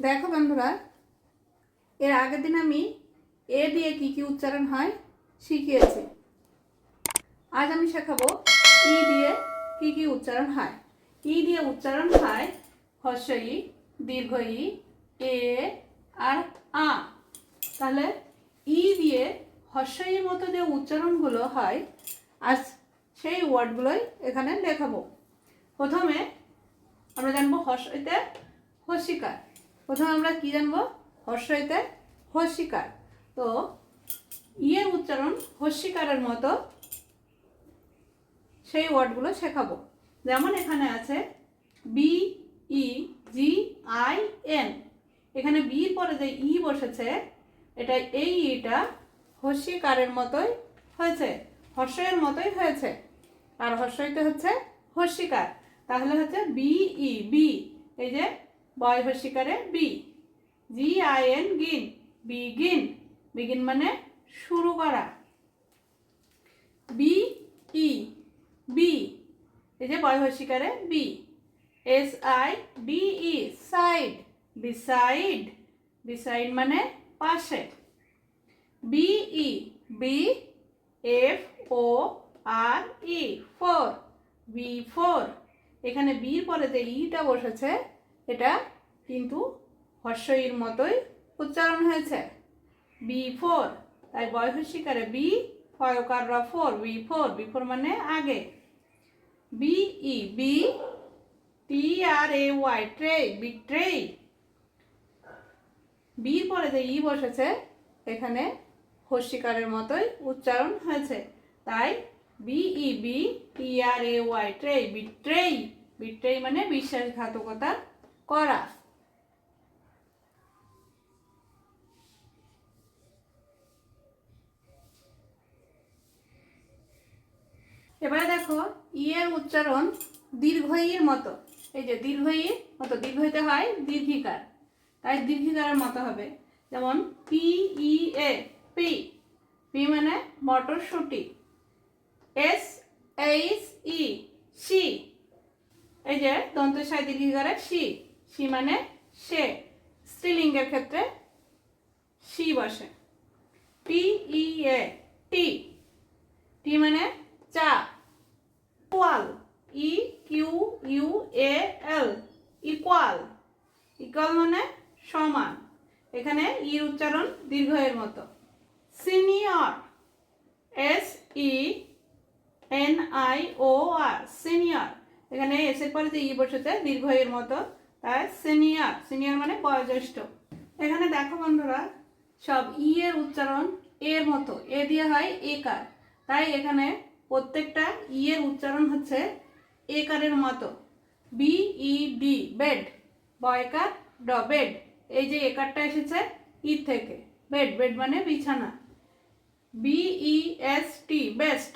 দেখো বন্ধুরা, এর আগের দিন আমি এ দিয়ে কি কি উচ্চারণ হয় শিখিয়েছি। আজ আমি শেখাবো ই দিয়ে কি কি উচ্চারণ হয়। ই দিয়ে উচ্চারণ হয় হর্ষ ই দীর্ঘ ই এ আর আ। তাহলে ই দিয়ে হর্ষ ইর মতো যে উচ্চারণগুলো হয়, আজ সেই ওয়ার্ডগুলোই এখানে দেখাবো। প্রথমে আমরা জানব হর্ষইতে হর্ষিকার প্রথমে আমরা কি জানব? হর্ষইতে হর্ষিকার। তো, ইয়ের উচ্চারণ হর্ষিকারের মতো সেই ওয়ার্ডগুলো শেখাবো। যেমন এখানে আছে B E G I N এখানে বির পরে যে ই বসেছে, এটা এই ইটা হর্ষিকারের মতোই হয়েছে হর্ষের মতোই হয়েছে। আর হর্ষইতে হচ্ছে হর্ষিকার। তাহলে হচ্ছে বি ই বি এই যে বয় B. G I N gin. Begin. Begin মানে শুরু করা। B E. বি। এই যে বয় B. S I D E. Side. Beside. Beside মানে পাশে। B E. B F O R E. Fore. B fore. এখানে বির পরে যে ইটা বসেছে এটা কিন্তু হর্ষইর মতোই উচ্চারণ হয়েছে। বি ফোর তাই বয়সিকারে B ফয়কার fore B fore B fore মানে আগে। B E B T R A Y tray B tray বির পরে যে ই বসেছে, এখানে হস্যিকারের মতোই উচ্চারণ হয়েছে। তাই B E B T R A Y tray betray betray মানে বিশ্বাসঘাতকতা করা। এবারে দেখো, ই এর উচ্চারণ দীর্ঘ ইর মতো। এই যে দীর্ঘ মতো দীর্ঘ হইতে হয় দীর্ঘিকার। তাই দীর্ঘিকারের মতো হবে। যেমন P E A pea. Pea মানে মটরশুঁটি। এস এইচ ই সি এই যে দন্তসায় দীর্ঘিকারে সি সি মানে সে। স্ত্রীলিঙ্গের ক্ষেত্রে সি বসে। টি ই এ টি। টি মানে চা। Equal E Q U A L equal. Equal মানে সমান। এখানে ইর উচ্চারণ দীর্ঘ এর মতো। Senior S E N I O R senior. এখানে এস এর পরে যে ই বসেছে দীর্ঘ এর মতো। সিনিয়র সিনিয়র মানে বয়োজ্যেষ্ঠ। এখানে দেখো বন্ধুরা, সব ই এর উচ্চারণ এর মতো, এ দিয়ে হয় একার। তাই এখানে প্রত্যেকটা ই এর উচ্চারণ হচ্ছে একারের মতো। বি ই ডি বেড বয়কার, ড বেড এই যে একারটা এসেছে ই থেকে বেড বেড মানে বিছানা। B E S T best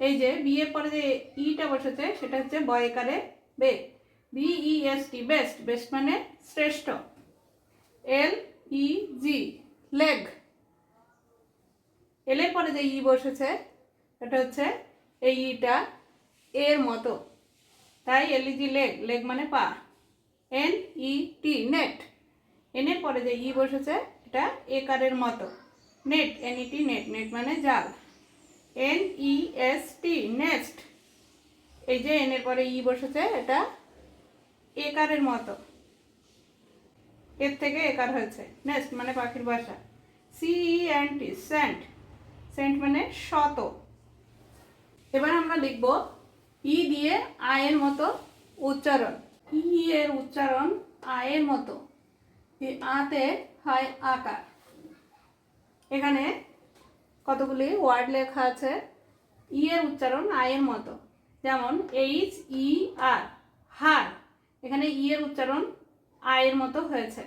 এই যে বি এর পরে যে ইটা বসেছে, সেটা হচ্ছে বয়কারে বে B E S best best মানে শ্রেষ্ঠ। এল ই জি লেগ এল পরে যে ই বসেছে এটা হচ্ছে এই ইটা এর মতো। তাই এলইজি লেগ লেগ মানে পা। N E T net N পরে যে ই বসেছে, এটা একারের মতো। Net N E T net net মানে জাল। N E S T nest এই যে এন এর পরে ই বসেছে, এটা একারের মতো। এর থেকে একার হয়েছে। নেস্ট মানে পাখির বাসা। সিই এন টি সেন্ট সেন্ট মানে শত। এবার আমরা লিখব ই দিয়ে আয়ের মতো উচ্চারণ। ই এর উচ্চারণ আয়ের মতো। আতে হয় আকার। এখানে কতগুলি ওয়ার্ড লেখা আছে? ই এর উচ্চারণ আয়ের মতো। যেমন এইচ ই আর হার এখানে ই এর উচ্চারণ আয়ের মতো হয়েছে।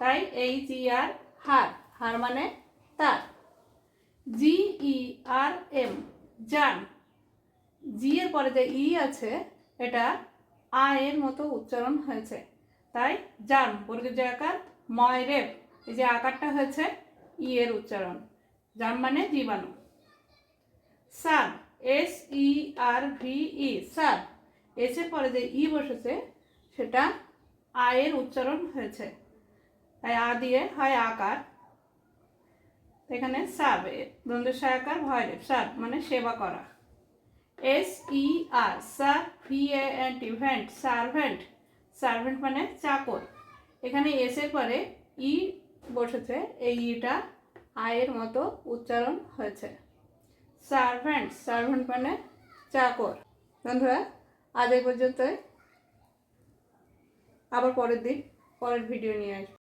তাই এইচ ই আর হার। হার মানে তার। জি ই আর এম জান। জি এর পরে যে ই আছে, এটা আ এর মতো উচ্চারণ হয়েছে। তাই জান বর্গের যে আকার, ময় রেপ এই যে আকারটা হয়েছে ই এর উচ্চারণ। জান মানে জীবাণু। সার S E R V E সার। এস এর পরে যে ই বসেছে সেটা আয়ের উচ্চারণ হয়েছে। তাই আ দিয়ে হয় আকার। এখানে সাব দ্বন্দ্ব সহায়কার ভয় সাব মানে সেবা করা। S E R ser V N T, vent, servant. Servant মানে চাকর। এখানে এস এর পরে ই বসেছে, এই ইটা আয়ের মতো উচ্চারণ হয়েছে। সার্ভেন্ট সার্ভেন্ট মানে চাকর। বন্ধুরা, আজ এই পর্যন্তই। আবার পরের দিন পরের ভিডিও নিয়ে আসব।